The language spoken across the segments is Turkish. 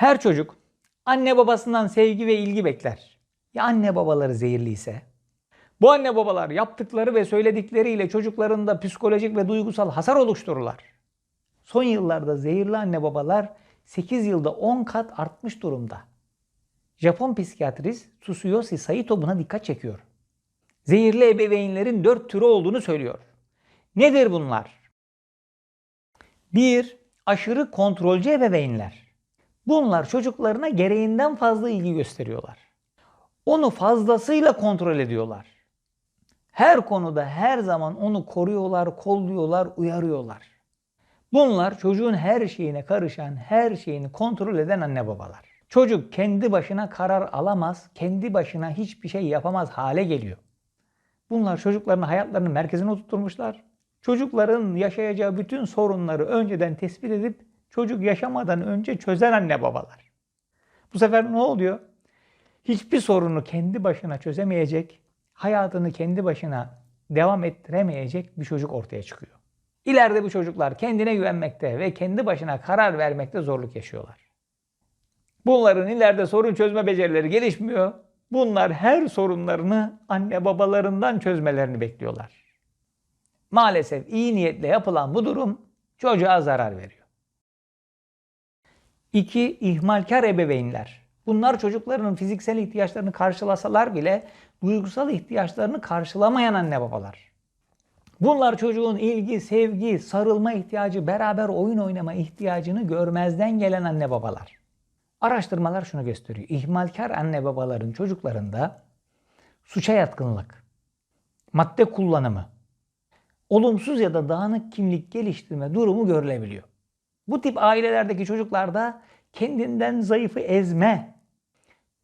Her çocuk anne babasından sevgi ve ilgi bekler. Ya anne babaları zehirliyse? Bu anne babalar yaptıkları ve söyledikleriyle çocuklarında psikolojik ve duygusal hasar oluştururlar. Son yıllarda zehirli anne babalar 8 yılda 10 kat artmış durumda. Japon psikiyatrist Tsuyoshi Saito buna dikkat çekiyor. Zehirli ebeveynlerin 4 türü olduğunu söylüyor. Nedir bunlar? 1. Aşırı kontrolcü ebeveynler. Bunlar çocuklarına gereğinden fazla ilgi gösteriyorlar. Onu fazlasıyla kontrol ediyorlar. Her konuda her zaman onu koruyorlar, kolluyorlar, uyarıyorlar. Bunlar çocuğun her şeyine karışan, her şeyini kontrol eden anne babalar. Çocuk kendi başına karar alamaz, kendi başına hiçbir şey yapamaz hale geliyor. Bunlar çocukların hayatlarının merkezine oturtmuşlar. Çocukların yaşayacağı bütün sorunları önceden tespit edip çocuk yaşamadan önce çözen anne babalar. Bu sefer ne oluyor? Hiçbir sorunu kendi başına çözemeyecek, hayatını kendi başına devam ettiremeyecek bir çocuk ortaya çıkıyor. İleride bu çocuklar kendine güvenmekte ve kendi başına karar vermekte zorluk yaşıyorlar. Bunların ileride sorun çözme becerileri gelişmiyor. Bunlar her sorunlarını anne babalarından çözmelerini bekliyorlar. Maalesef iyi niyetle yapılan bu durum çocuğa zarar veriyor. 2. ihmalkar ebeveynler. Bunlar çocuklarının fiziksel ihtiyaçlarını karşılasalar bile duygusal ihtiyaçlarını karşılamayan anne babalar. Bunlar çocuğun ilgi, sevgi, sarılma ihtiyacı, beraber oyun oynama ihtiyacını görmezden gelen anne babalar. Araştırmalar şunu gösteriyor. İhmalkar anne babaların çocuklarında suça yatkınlık, madde kullanımı, olumsuz ya da dağınık kimlik geliştirme durumu görülebiliyor. Bu tip ailelerdeki çocuklarda kendinden zayıfı ezme,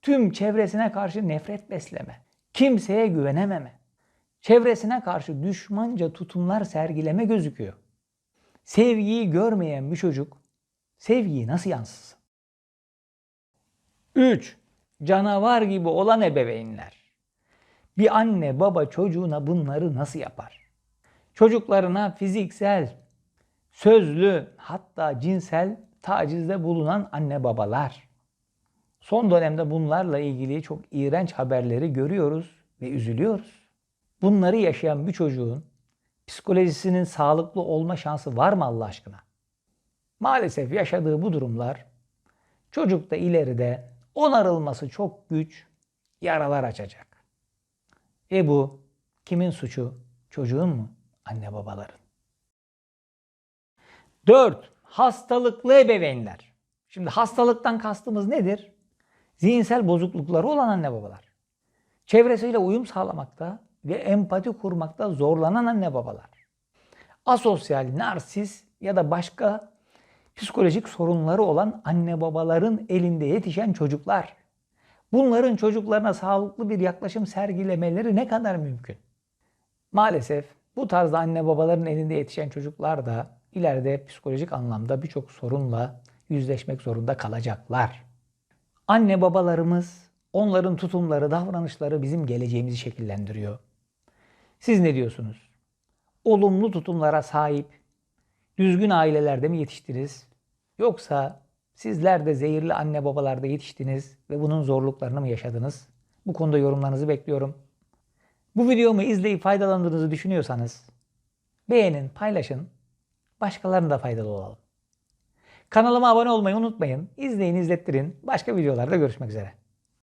tüm çevresine karşı nefret besleme, kimseye güvenememe, çevresine karşı düşmanca tutumlar sergileme gözüküyor. Sevgiyi görmeyen bir çocuk sevgiyi nasıl yansıtsın? 3. Canavar gibi olan ebeveynler. Bir anne baba çocuğuna bunları nasıl yapar? Çocuklarına fiziksel, sözlü hatta cinsel tacizde bulunan anne babalar. Son dönemde bunlarla ilgili çok iğrenç haberleri görüyoruz ve üzülüyoruz. Bunları yaşayan bir çocuğun psikolojisinin sağlıklı olma şansı var mı Allah aşkına? Maalesef yaşadığı bu durumlar çocukta ileride onarılması çok güç yaralar açacak. E bu kimin suçu? Çocuğun mu? Anne babaların. 4. Hastalıklı ebeveynler. Şimdi hastalıktan kastımız nedir? Zihinsel bozuklukları olan anne babalar. Çevresiyle uyum sağlamakta ve empati kurmakta zorlanan anne babalar. Asosyal, narsis ya da başka psikolojik sorunları olan anne babaların elinde yetişen çocuklar. Bunların çocuklarına sağlıklı bir yaklaşım sergilemeleri ne kadar mümkün? Maalesef bu tarzda anne babaların elinde yetişen çocuklar da ileride psikolojik anlamda birçok sorunla yüzleşmek zorunda kalacaklar. Anne babalarımız, onların tutumları, davranışları bizim geleceğimizi şekillendiriyor. Siz ne diyorsunuz? Olumlu tutumlara sahip, düzgün ailelerde mi yetiştiniz? Yoksa sizler de zehirli anne babalarda yetiştiniz ve bunun zorluklarını mı yaşadınız? Bu konuda yorumlarınızı bekliyorum. Bu videomu izleyip faydalandığınızı düşünüyorsanız beğenin, paylaşın. Başkalarına da faydalı olalım. Kanalıma abone olmayı unutmayın. İzleyin, izlettirin. Başka videolarda görüşmek üzere.